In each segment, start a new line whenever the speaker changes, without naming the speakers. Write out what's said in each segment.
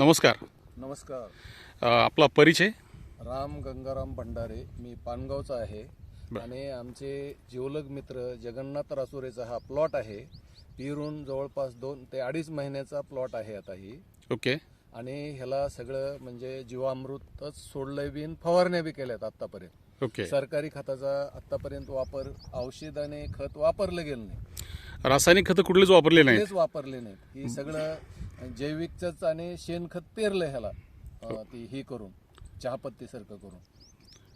नमस्कार.
नमस्कार.
अ, आपला परिचय?
राम गंगाराम भंडारे मी पानगावचा आहे. आणि आमचे जिवलग मित्र जगन्नाथ रासुरेचा हा प्लॉट आहे. पिरून जवळपास दोन ते अडीच महिन्याचा प्लॉट आहे आता ही.
ओके.
आणि ह्याला सगळं म्हणजे जीवामृतच सोडलंय बिन फवारण्या बी केल्यात आतापर्यंत
ओके.
सरकारी खताचा आतापर्यंत वापर औषध आणि खत वापरलं गेलं नाही.
रासायनिक खतं कुठलेच वापरले
तेच वापरले नाहीत. ही सगळं जैविकच आणि शेणखत पेरलं ह्याला अं, ती ही करून चहापत्ती सारखं करून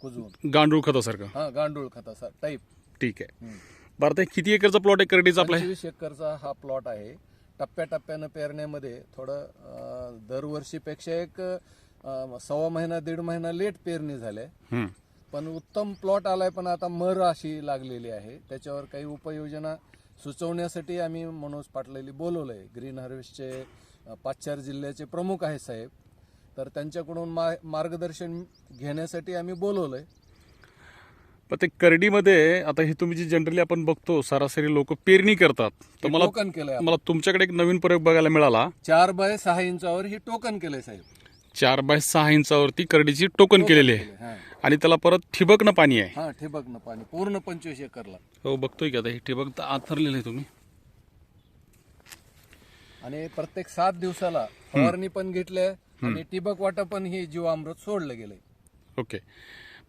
कुजवून.
गांडूळ खतासारखं.
हा गांडूळ खताचा टाईप
ठीक आहे. बरं ते किती एकरचा प्लॉट आहे करडीचा आपला?
पंचवीस एकरचा हा प्लॉट आहे. टप्प्याटप्प्यानं पेरण्यामध्ये थोडं अं, दरवर्षीपेक्षा एक अं, सव्वा महिना दीड महिना लेट पेरणी झाल्या.
हं.
पण उत्तम प्लॉट आलाय पण आता मर अशी लागलेली आहे. त्याच्यावर काही उपाययोजना सुचवण्यासाठी आम्ही मनोज पाटलेली बोलवलंय. ग्रीन हार्वेस्टचे अं, पाचचार जिल्ह्याचे प्रमुख आहेत साहेब. तर त्यांच्याकडून मा मार्गदर्शन घेण्यासाठी आम्ही बोलवलंय.
पण ते करडीमध्ये आता हे तुम्ही जी जनरली आपण बघतो सरासरी लोक पेरणी करतात. तर मला
टोकन केलंय.
मला तुमच्याकडे एक नवीन प्रयोग बघायला मिळाला.
चार बाय सहा इंचावर ही टोकन केलंय साहेब.
चार बाय सहा इंचावरती करडीची टोकन केलेली आहे.
हा.
आणि त्याला परत ठिबकनं पाणी आहे.
हा ठिबक न पाणी. पूर्ण पंचवीस एकरला.
हो बघतोय की आता हे ठिबक तर आथरलेलं आहे तुम्ही.
आणि प्रत्येक सात दिवसाला फवारणी पण घेतल्या आणि ठिबक वाटा पण ही जीवामृत सोडलं गेलंय.
ओके.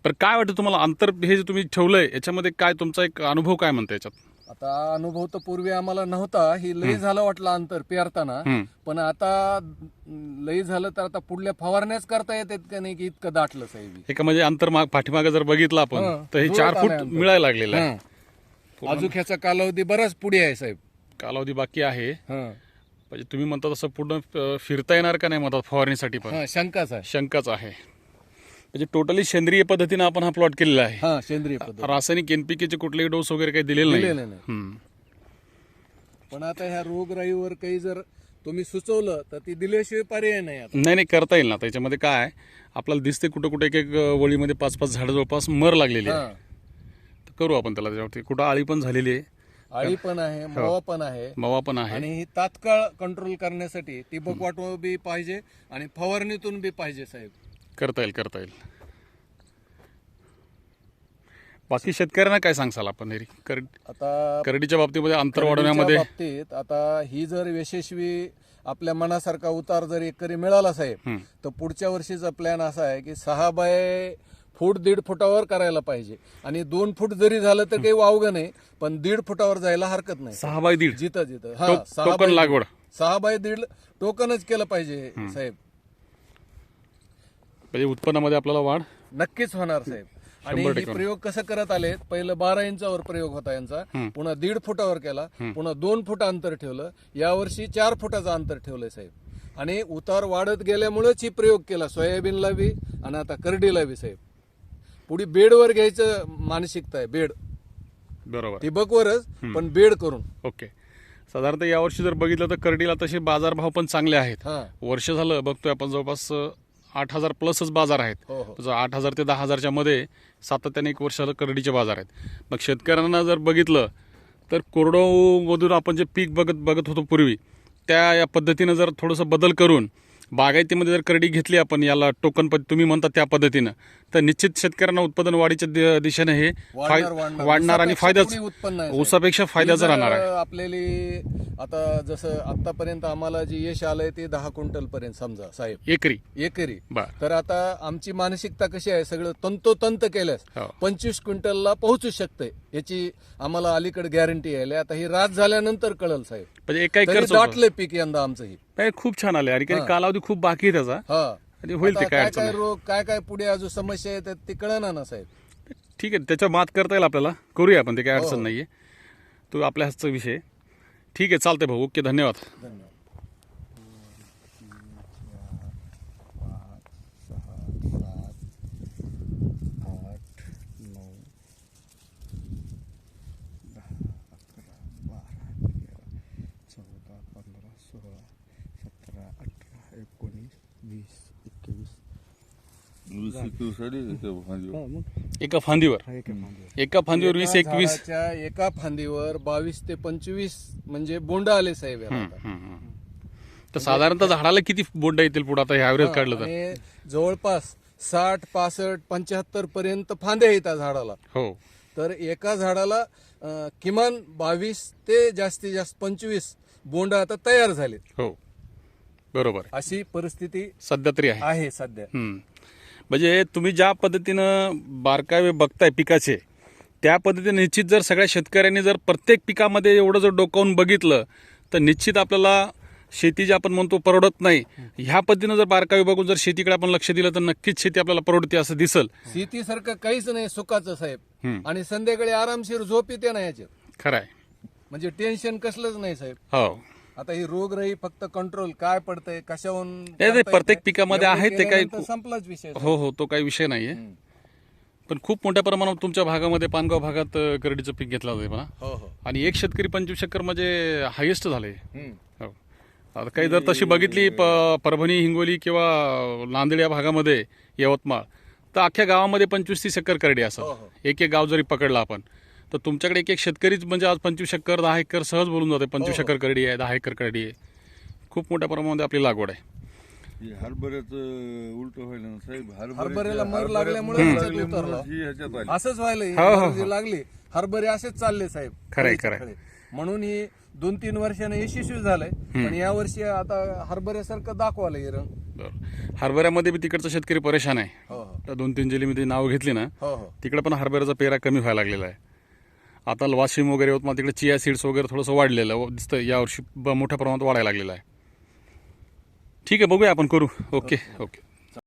पण काय वाटतं तुम्हाला? अंतर हे जे तुम्ही ठेवलंय याच्यामध्ये काय तुमचा एक अनुभव काय म्हणतो याच्यात?
आता अनुभव तर पूर्वी आम्हाला नव्हता. ही लई झालं वाटलं अंतर पेरताना. पण आता लई झालं तर आता पुढल्या फवारण्याच करता येतात का नाही की इतकं दाटलं साहेब?
एका म्हणजे अंतर माग पाठीमागे जर बघितलं आपण तर हे चार फूट. मिळायला लागलेलं आहे.
अजून ह्याचा कालावधी बराच पुढे आहे साहेब.
कालावधी बाकी आहे. म्हणजे तुम्ही म्हणता तसं पूर्ण फिरता येणार का नाही म्हणतात फवारणीसाठी पण?
शंकाच आहे.
शंकाच आहे. म्हणजे टोटली सेंद्रिय पद्धतीने आपण हा प्लॉट केलेला आहे.
हा सेंद्रिय पद्धत.
रासायनिक एनपीकेचे कुठलेही डोस वगैरे काही दिलेले नाही.
दिलेलं नाही.
हं.
पण आता ह्या रोगराईवर काही जर तुम्ही सुचवलं तर ती दिल्याशिवाय पर्याय नाही आता.
नाही नाही करता येईल ना. त्याच्यामध्ये काय आहे, आपल्याला दिसते कुठं कुठे एक एक वळीमध्ये पाच पाच झाडं जवळपास मर लागलेली आहे
हं.
तर करू आपण त्याला त्याच्यावरती. कुठं आळी पण झालेली आहे.
आळी पण आहे मवा पण आहे.
मवा पण आहे.
आणि ही तात्काळ कंट्रोल करण्यासाठी टिबक वाटो बी पाहिजे आणि फवारणीतून बी पाहिजे साहेब.
करता येईल करता येईल. बाकी शेतकऱ्यांना काय सांगसाल आपण हे कर
आता
करडीच्या बाबतीमध्ये अंतर वाढवण्यामध्ये
बाबतीत आता ही जर यशस्वी आपल्या मनासारखा उतार जर एकरी मिळाला साहेब. तर पुढच्या वर्षीचा प्लॅन असा आहे की सहा बाय फूट दीड फुटावर करायला पाहिजे. आणि दोन फूट जरी झालं तर काही वावगं नाही पण दीड फुटावर जायला हरकत नाही.
सहा बाय दीड.
जिथं जिथं. हा
टोकन
बाय
लागवड.
सहा बाय दीड टोकनच केलं पाहिजे साहेब.
म्हणजे उत्पन्नामध्ये आपल्याला वाढ
नक्कीच होणार साहेब. आणि हे. प्रयोग कसं करत आले पहिलं बारा इंचावर प्रयोग होता यांचा. पुन्हा दीड फुटावर केला पुन्हा दोन फूट अंतर ठेवलं यावर्षी चार फुटाचं अंतर ठेवलंय साहेब. आणि उतार वाढत गेल्यामुळेच ही प्रयोग केला सोयाबीनला बी आणि आता करडीला बी साहेब. पुढे बेडवर घ्यायचं मानसिकता आहे बेड.
बरोबर.
ठिबकवरच पण बेड करून.
ओके. साधारणतः यावर्षी जर बघितलं तर करडीला तसे बाजारभाव पण चांगले आहेत.
हा.
वर्ष झालं बघतोय आपण जवळपास आठ हजार प्लसच बाजार आहेत.
हो हो.
जर आठ हजार ते दहा हजारच्या मध्ये सातत्याने एक वर्षाला करडीचे बाजार आहेत. मग शेतकऱ्यांना जर बघितलं तर कोरडोमधून आपण जे पीक बघत बघत होतो पूर्वी त्या या पद्धतीनं जर थोडंसं बदल करून बागायतीमध्ये जर करडी घेतली आपण याला टोकन पद्धती तुम्ही म्हणता त्या पद्धतीनं तर निश्चित शेतकऱ्यांना उत्पादन वाढीच्या दिशेने हे
वाढणार
आणि फायदाच
उत्पन्न.
ऊसापेक्षा फायद्याचं
जर
राहणार आहे.
आपल्याली आता जसं आतापर्यंत आम्हाला जे यश आलंय ते दहा क्विंटल पर्यंत समजा साहेब.
एकरी.
एकरी. तर आता आमची मानसिकता कशी आहे सगळं तंतोतंत केल्यास
हो.
पंचवीस क्विंटलला पोहोचू शकते याची आम्हाला अलीकडे गॅरंटी आहे. आता ही रात झाल्यानंतर कळल साहेब.
म्हणजे एका
दाटले पीक यंदा आमचं ही
नाही खूप छान आले आणि काही कालावधी खूप बाकी आहे त्याचा.
हा.
आणि होईल
आता
ते काय
काय
अडचण नाही.
रोग काय काय पुढे अजून समस्या येतात ते कळणार ना साहेब.
ठीक आहे त्याच्या मात करता येईल आपल्याला. करूया आपण ते काय
हो.
अडचण नाहीये. तो आपल्या हातचा विषय. ठीक आहे चालतंय भाऊ. ओके धन्यवाद.
धन्यवाद.
चौदा पंधरा सोळा सतरा अठरा एकोणीस वीस एकवीस.
वीस.
हा
एका फांदीवर?
एक फांदीवर.
एका फांदीवर वीस
एका
एकवीस?
झाडाच्या एका फांदीवर बावीस ते पंचवीस म्हणजे बोंड आले साहेब याला आता.
हम्म, हम्म. तर साधारणतः झाडाला किती बोंड येतील पुढे आता हे ॲव्हरेज काढलं तर?
आणि जवळपास साठ पासष्ट पंच्याहत्तर पर्यंत फांद्या येतात झाडाला.
हो.
तर एका झाडाला अं, किमान बावीस ते जास्तीत जास्त पंचवीस बोंड आता तयार झालेत.
हो. बरोबर.
अशी परिस्थिती
सध्या तरी आहे.
आहे सध्या.
हम्म. म्हणजे तुम्ही ज्या पद्धतीनं बारकावे बघताय पिकाचे त्या पद्धतीने निश्चित जर सगळ्या शेतकऱ्यांनी जर प्रत्येक पिकामध्ये एवढं जर डोकावून बघितलं तर निश्चित आपल्याला शेती जी आपण म्हणतो परवडत नाही. ह्या पद्धतीनं जर बारकावे बघून जर शेतीकडे आपण लक्ष दिलं तर नक्कीच शेती आपल्याला परवडते असं दिसल.
शेतीसारखं काहीच नाही सुखाचं साहेब.
हम्म.
आणि संध्याकाळी आरामशीर झोप येते ना याच्यात.
खरं आहे
म्हणजे टेन्शन कसलंच नाही साहेब.
हो.
आता ही रोगराई फक्त कंट्रोल काय पडतंय कशाहून
प्रत्येक. पिकामध्ये आहे ते काही-
संपलाच विषय
हो हो तो काही विषय नाहीये
हम्म.
पण खूप मोठ्या प्रमाणात तुमच्या भागामध्ये पानगाव भागात अं, करडीचं पीक घेतलं जाते म्हणा
हो हो
आणि एक शेतकरी पंचवीस चक्कर म्हणजे हायेस्ट
हम्म.
हो आता काही जर तशी बघितली प- परभणी हिंगोली किंवा नांदेड या भागामध्ये यवतमाळ तर अख्ख्या गावामध्ये पंचवीस तीस एकर करडी
हो,
असं. एक एक गाव जरी पकडला आपण तर तुमच्याकडे एक एक शेतकरीच म्हणजे आज पंचवीस एकर दहा एकर सहज बोलून जाते. पंचवीस
हो, हो.
एकर करडी आहे दहा एकर करडी आहे. खूप मोठ्या प्रमाणामध्ये आपली लागवड आहे.
हे हरभऱ्याचं उलट व्हायला ना साहेब
हरभऱ्याला मर लागल्यामुळे
मर
ह्याच्यात
लागल्यामुळे
उतरला.
ह्याच्यात आली.
असंच व्हायलंय
हो, हो,
लागली हरभरे असेच चालले साहेब.
खरंय, खरंय.
म्हणून ही दोन तीन वर्षाने यशस्वी झालंय. पण या वर्षी आता हरभऱ्यासारखं दाखवायला हे रंग.
बरं. हरभऱ्यामध्ये बी तिकडचा शेतकरी परेशान आहे.
हो हो.
त्या दोन तीन जिल्ह्यामध्ये नाव घेतली ना
हो हो.
तिकडे पण हरभऱ्याचा पेरा कमी व्हायला लागलेला आहे. आता वाशिम वगैरे होत मग तिकडे चिया सीड्स वगैरे थोडंसं वाढलेलं दिसतं यावर्षी ब- मोठ्या प्रमाणात वाढायला लागलेलं आहे. ठीक आहे बघूया आपण करू. Okay okay.